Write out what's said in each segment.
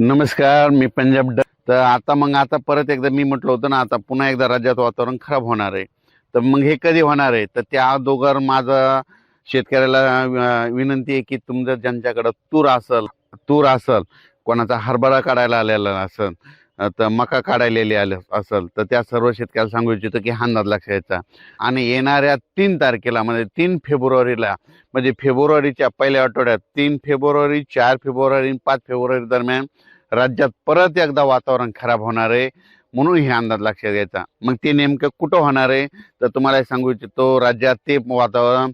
नमस्कार मी पंजाब ड तर आता मग आता परत एकदा मी म्हटलं होतं ना आता पुन्हा एकदा राज्यात वातावरण खराब होणार आहे. तर मग हे कधी होणार आहे? तर त्या अगोदर माझा शेतकऱ्याला विनंती आहे की तुमचं ज्यांच्याकडं तूर असल तूर असल कोणाचा हरभरा काढायला आलेला असेल तर मका काढायलेली आले असल तर त्या सर्व शेतकऱ्याला सांगू इच्छितो की हा अंदाज लक्ष घ्यायचा आणि येणाऱ्या तीन तारखेला म्हणजे तीन फेब्रुवारीला म्हणजे फेब्रुवारीच्या पहिल्या आठवड्यात तीन फेब्रुवारी चार फेब्रुवारी पाच फेब्रुवारी दरम्यान राज्यात परत एकदा वातावरण खराब होणार आहे म्हणून हे अंदाज लक्षात घ्यायचा. मग ते नेमकं कुठं होणार आहे? तर तुम्हाला सांगू इच्छितो राज्यात ते वातावरण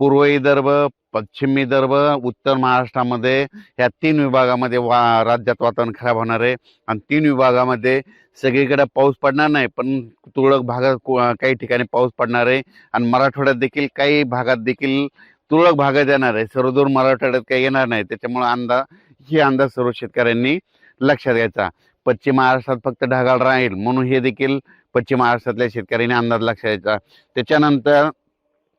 पूर्व विदर्भ पश्चिम विदर्भ उत्तर महाराष्ट्रामध्ये ह्या तीन विभागामध्ये वा राज्यात वातावरण खराब होणार आहे. आणि तीन विभागामध्ये सगळीकडे पाऊस पडणार नाही पण तुरळक भागात काही ठिकाणी पाऊस पडणार आहे. आणि मराठवाड्यात देखील काही भागात देखील तुरळक भागात येणार आहे. सर्वदूर मराठवाड्यात काही येणार नाही. त्याच्यामुळे अंदाज ही अंदाज सर्व शेतकऱ्यांनी लक्षात घ्यायचा. पश्चिम महाराष्ट्रात फक्त ढगाळ राहील म्हणून हे देखील पश्चिम महाराष्ट्रातल्या शेतकऱ्यांनी अंदाज लक्षात घ्यायचा. त्याच्यानंतर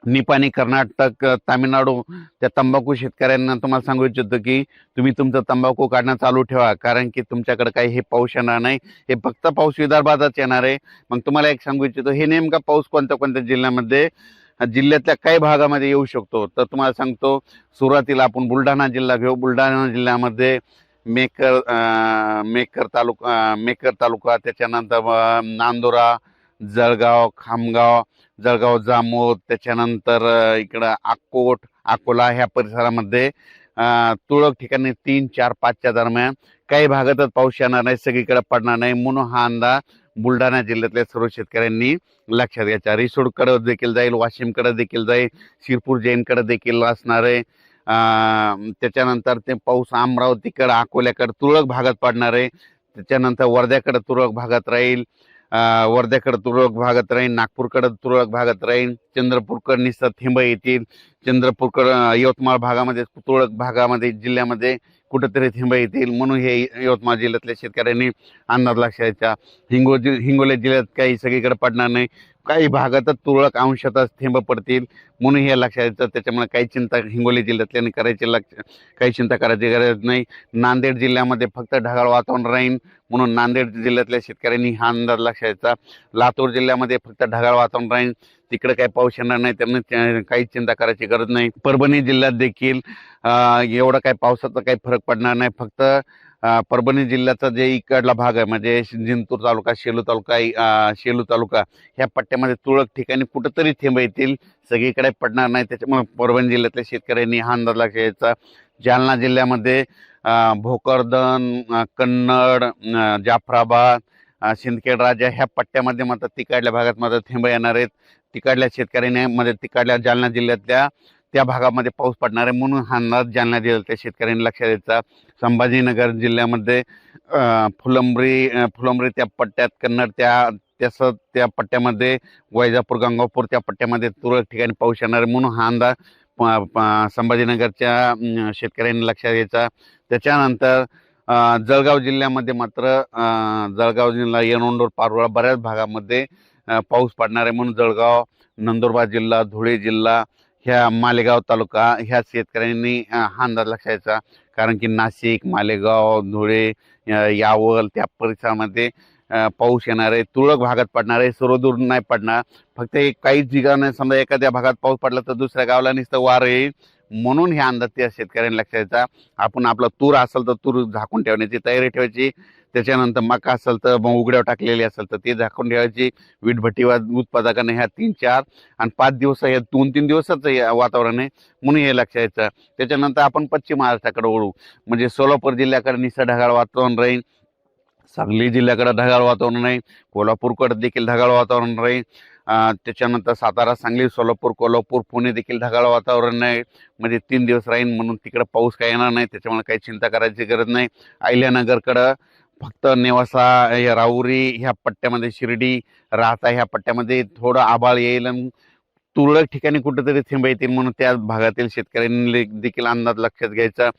निपाणी कर्नाटक तामिळनाडू त्या तंबाखू शेतकऱ्यांना तुम्हाला सांगू इच्छितो की तुम्ही तुमचं तंबाखू काढणं चालू ठेवा. कारण की तुमच्याकडे काही हे पाऊस येणार नाही. हे फक्त पाऊस विदर्भातच येणार आहे. मग तुम्हाला एक सांगू इच्छितो हे नेमका पाऊस कोणत्या कोणत्या जिल्ह्यामध्ये जिल्ह्यातल्या काही भागामध्ये येऊ शकतो? तर तुम्हाला सांगतो सुरुवातीला आपण बुलढाणा जिल्हा घेऊ. बुलढाणा जिल्ह्यामध्ये मेकर मेकर तालुका मेकर तालुका त्याच्यानंतर नांदुरा जळगाव खामगाव जळगाव जामोद त्याच्यानंतर इकडं अकोट अकोला ह्या परिसरामध्ये तुळक तुरळक ठिकाणी तीन चार पाचच्या दरम्यान काही भागातच पाऊस येणार नाही सगळीकडे पडणार नाही. म्हणून हा अंदाज बुलढाणा जिल्ह्यातल्या सर्व शेतकऱ्यांनी लक्षात घ्यायचा. रिसोडकडे देखील जाईल वाशिमकडे देखील जाईल शिरपूर जैनकडे देखील असणार आहे. त्याच्यानंतर ते पाऊस अमरावतीकडं अकोल्याकडे तुरळक भागात पडणार आहे. त्याच्यानंतर वर्ध्याकडे तुरळक भागात राहील. वर्ध्याकडं तुरळक भागात राहीन नागपूरकडं तुरळक भागात राहीन. चंद्रपूरकर निसत थेंब येतील. चंद्रपूरकर यवतमाळ भागामध्ये तुरळक भागामध्ये जिल्ह्यामध्ये कुठंतरी थेंब येतील. म्हणून हे यवतमाळ जिल्ह्यातल्या शेतकऱ्यांनी अंदाज लक्षात हिंगोली हिंगो हिंगोली जिल्ह्यात काही सगळीकडे पडणार नाही. काही भागातच तुरळक अंशातच थेंब पडतील. म्हणून हे लक्षात येतं त्याच्यामुळे काही चिंता हिंगोली जिल्ह्यातल्याने करायची लक्ष काही चिंता करायची गरज नाही. नांदेड जिल्ह्यामध्ये फक्त ढगाळ वातावरण राहील. म्हणून नांदेड जिल्ह्यातल्या शेतकऱ्यांनी हा अंदाज लक्षात घ्यायचा लातूर जिल्ह्यामध्ये फक्त ढगाळ वातावरण राहील. तिकडे काही पाऊस येणार नाही त्यामुळे काही चिंता करायची गरज नाही. परभणी जिल्ह्यात देखील एवढा काही पावसाचा काही फरक पडणार नाही. फक्त परभणी जिल्ह्याचा जे इकडला भाग आहे म्हणजे जिंतूर तालुका शेलू तालुका शेलू तालुका ह्या पट्ट्यामध्ये तुरळक ठिकाणी कुठंतरी थेंब येतील. सगळीकडे पडणार नाही. त्याच्यामुळे परभणी जिल्ह्यातल्या शेतकऱ्यांनी हा अंदाज लक्षात जालना जिल्ह्यामध्ये भोकरदन कन्नड जाफराबाद सिंदखेड राजा ह्या पट्ट्यामध्ये मात्र तिकडल्या भागात मात्र थेंब येणार आहेत. तिकडल्या शेतकऱ्यांनी मध्ये तिकडल्या जालना जिल्ह्यातल्या त्या भागामध्ये पाऊस पडणार आहे म्हणून हा अंदाज जालना जिल्ह्यातल्या शेतकऱ्यांनी लक्षात द्यायचा संभाजीनगर जिल्ह्यामध्ये फुलंबरी फुलंबरी त्या पट्ट्यात कन्नड त्या त्यास त्या पट्ट्यामध्ये वैजापूर गंगापूर त्या पट्ट्यामध्ये तुरळक ठिकाणी पाऊस येणार आहे म्हणून हा अंदाज प- प- संभाजीनगरच्या शेतकऱ्यांनी लक्षात घ्यायचा. त्याच्यानंतर जळगाव जिल्ह्यामध्ये मात्र जळगाव जिल्हा येणोंडोर पारोळा बऱ्याच भागामध्ये पाऊस पडणार आहे म्हणून जळगाव नंदुरबार जिल्हा धुळे जिल्हा ह्या मालेगाव तालुका ह्या शेतकऱ्यांनी हा अंदाज लक्षायचा. कारण की नाशिक मालेगाव धुळे यावल त्या परिसरामध्ये पाऊस येणार आहे. तुरळक भागात पडणार आहे. सर्वदूर नाही पडणार. फक्त एक काही ठिकाणी समजा एखाद्या भागात पाऊस पडला तर दुसऱ्या गावाला नुसतं वार येईल म्हणून हे अंदाज त्या शेतकऱ्यांनी लक्षात घ्यायचा आपण आपला तूर असेल तर तूर झाकून ठेवण्याची तयारी ठेवायची. त्याच्यानंतर मका असेल तर मग उघड्यावर टाकलेली असेल तर ते झाकून ठेवायची. वीटभट्टी उत्पादकांना ह्या तीन चार आणि पाच दिवस हे दोन तीन दिवसाचं वातावरण आहे म्हणून हे लक्षात घ्यायचं त्याच्यानंतर आपण पश्चिम महाराष्ट्राकडे ओळू म्हणजे सोलापूर जिल्ह्याकडे निसं ढगाळ वातावरण राहील. सांगली जिल्ह्याकडे ढगाळ वातावरण राहील कोल्हापूरकडे देखील ढगाळ वातावरण राहील. त्याच्यानंतर सातारा सांगली सोलापूर कोल्हापूर पुणे देखील ढगाळ वातावरण आहे म्हणजे तीन दिवस राहीन म्हणून तिकडं पाऊस काही येणार नाही. त्याच्यामुळे काही चिंता करायची गरज नाही. अहिल्यानगरकडं फक्त नेवासा या राहुरी ह्या पट्ट्यामध्ये शिर्डी राहता ह्या पट्ट्यामध्ये थोडं आबाळ येईल आणि तुरळक ठिकाणी कुठेतरी थेंब येतील म्हणून त्या भागातील शेतकऱ्यांनी ले- देखील अंदाज लक्षात घ्यायचा.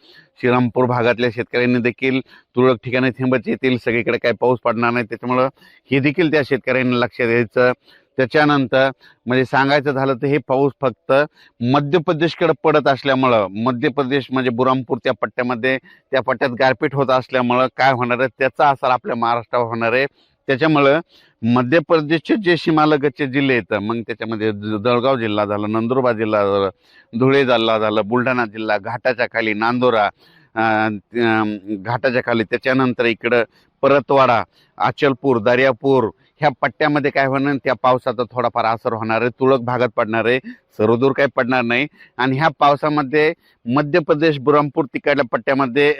श्रीरामपूर भागातल्या शेतकऱ्यांनी देखील तुरळक ठिकाणी थेंबच येतील. सगळीकडे काही पाऊस पडणार नाही. त्याच्यामुळं हे देखील त्या शेतकऱ्यांनी लक्षात घ्यायचं. त्याच्यानंतर म्हणजे सांगायचं झालं तर हे पाऊस फक्त मध्य प्रदेशकडे पडत असल्यामुळं मध्य प्रदेश म्हणजे बुरामपूर त्या पट्ट्यामध्ये त्या पट्ट्यात गारपीट होत असल्यामुळं काय होणार आहे? त्याचा असर आपल्या महाराष्ट्रावर होणार आहे. त्याच्यामुळं मध्य प्रदेशचे जे सीमालगतचे जिल्हे आहेत मग त्याच्यामध्ये जळगाव जिल्हा झाला नंदुरबार जिल्हा झाला धुळे जिल्हा झाला बुलढाणा जिल्हा घाटाच्या खाली नांदोरा घाटाच्या खाली त्याच्यानंतर इकडं परतवाडा अचलपूर दर्यापूर ह्या पट्ट्यामध्ये काय होणार त्या पावसाचा थोडाफार असर होणार आहे. तुळक भागात पडणार आहे. सर्वदूर काही पडणार नाही. आणि ह्या पावसामध्ये मध्य प्रदेश बुरमपूर तिकडल्या पट्ट्यामध्ये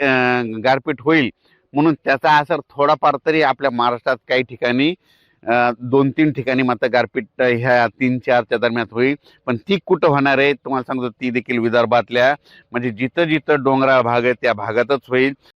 गारपीट होईल. म्हणून त्याचा असर थोडाफार तरी आपल्या महाराष्ट्रात काही ठिकाणी दोन तीन ठिकाणी मात्र गारपीट ह्या तीन चारच्या दरम्यान होईल. पण ती कुठं होणार आहे? तुम्हाला सांगतो ती देखील विदर्भातल्या म्हणजे जिथं जिथं डोंगराळ भाग आहे त्या भागातच होईल.